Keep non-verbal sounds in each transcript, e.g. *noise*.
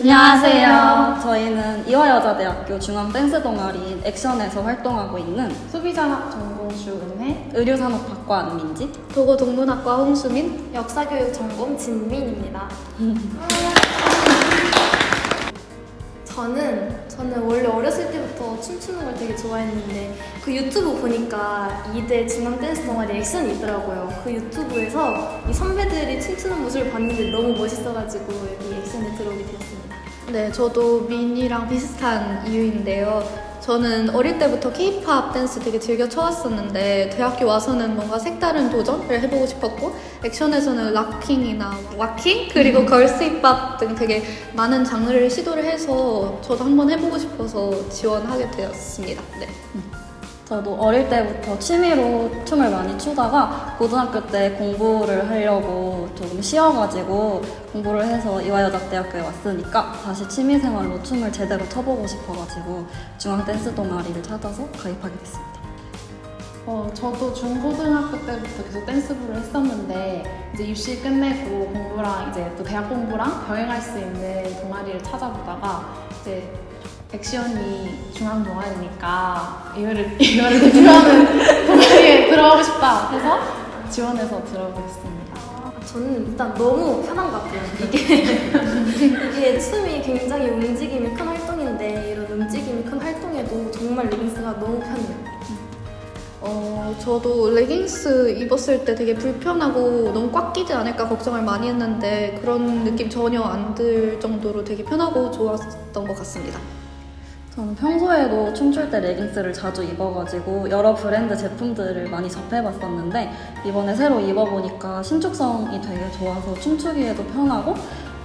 안녕하세요. 저희는 이화여자대학교 중앙댄스 동아리인 액션에서 활동하고 있는 소비자학 전공 주은혜 의료산업학과 안민지. 도고 동문학과 홍수민 역사교육 전공 진민입니다. *laughs* 저는 저는 원래 어렸을 때부터 춤추는 걸 되게 좋아했는데 그 유튜브 보니까 이대 중앙 댄스 동아리 액션이 있더라고요. 그 유튜브에서 이 선배들이 춤추는 모습을 봤는데 너무 멋있어가지고 여기 액션에 들어오게 되었습니다. 네, 저도 민이랑 비슷한 이유인데요. 저는 어릴 때부터 케이팝 댄스 되게 즐겨 춰왔었는데 대학교 와서는 뭔가 색다른 도전을 해보고 싶었고 액션에서는 락킹이나 와킹 그리고 걸스 힙합 등 되게 많은 장르를 시도를 해서 저도 한번 해보고 싶어서 지원하게 되었습니다. 네. 저도 어릴 때부터 취미로 춤을 많이 추다가 고등학교 때 공부를 하려고 조금 쉬어가지고 공부를 해서 이화여자대학교에 왔으니까 다시 취미생활로 춤을 제대로 춰보고 싶어가지고 중앙 댄스 동아리를 찾아서 가입하게 됐습니다. 어, 저도 중고등학교 때부터 계속 댄스부를 했었는데 이제 입시 끝내고 공부랑 이제 또 대학 공부랑 병행할 수 있는 동아리를 찾아보다가 이제 액션이 중앙 동아리니까 이거를 이거를 대표하는 동아리에 들어가고 싶다 해서 지원해서. 아, 저는 일단 너무 편한 것 같아요. 이게 이게 춤이 굉장히 움직임이 큰 활동인데 이런 움직임이 큰 활동에도 정말 레깅스가 너무 편해요. 어, 저도 레깅스 입었을 때 되게 불편하고 너무 꽉 끼지 않을까 걱정을 많이 했는데 그런 느낌 전혀 안 들 정도로 되게 편하고 좋았던 것 같습니다. 저는 평소에도 춤출 때 레깅스를 자주 입어가지고 여러 브랜드 제품들을 많이 접해봤었는데 이번에 새로 입어보니까 신축성이 되게 좋아서 춤추기에도 편하고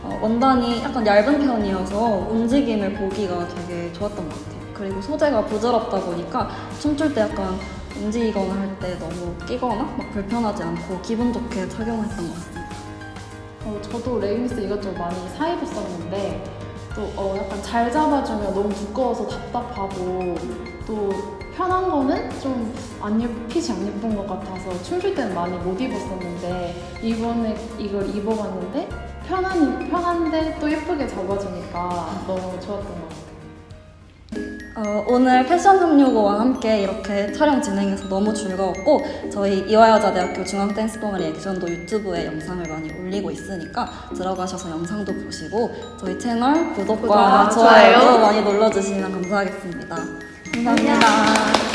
어, 원단이 약간 얇은 편이어서 움직임을 보기가 되게 좋았던 것 같아요. 그리고 소재가 부드럽다 보니까 춤출 때 약간 움직이거나 할 때 너무 끼거나 막 불편하지 않고 기분 좋게 착용했던 것 같습니다. 어, 저도 레깅스 이것저것 많이 사 입었었는데 또 어, 약간 잘 잡아주면 너무 두꺼워서 답답하고 또 편한 거는 좀 안 핏이 안 예쁜 것 같아서 춤출 때는 많이 못 입었었는데 이번에 이걸 입어봤는데 편한, 편한데 또 예쁘게 잡아주니까 너무 좋았던 것 같아요. 어, 오늘 패션 365와 함께 이렇게 촬영 진행해서 너무 즐거웠고 저희 이화여자대학교 중앙댄스 동아리 액션도 유튜브에 영상을 많이 올리고 있으니까 들어가셔서 영상도 보시고 저희 채널 구독과 구독과 좋아요 좋아요 많이 눌러주시면 감사하겠습니다. 감사합니다.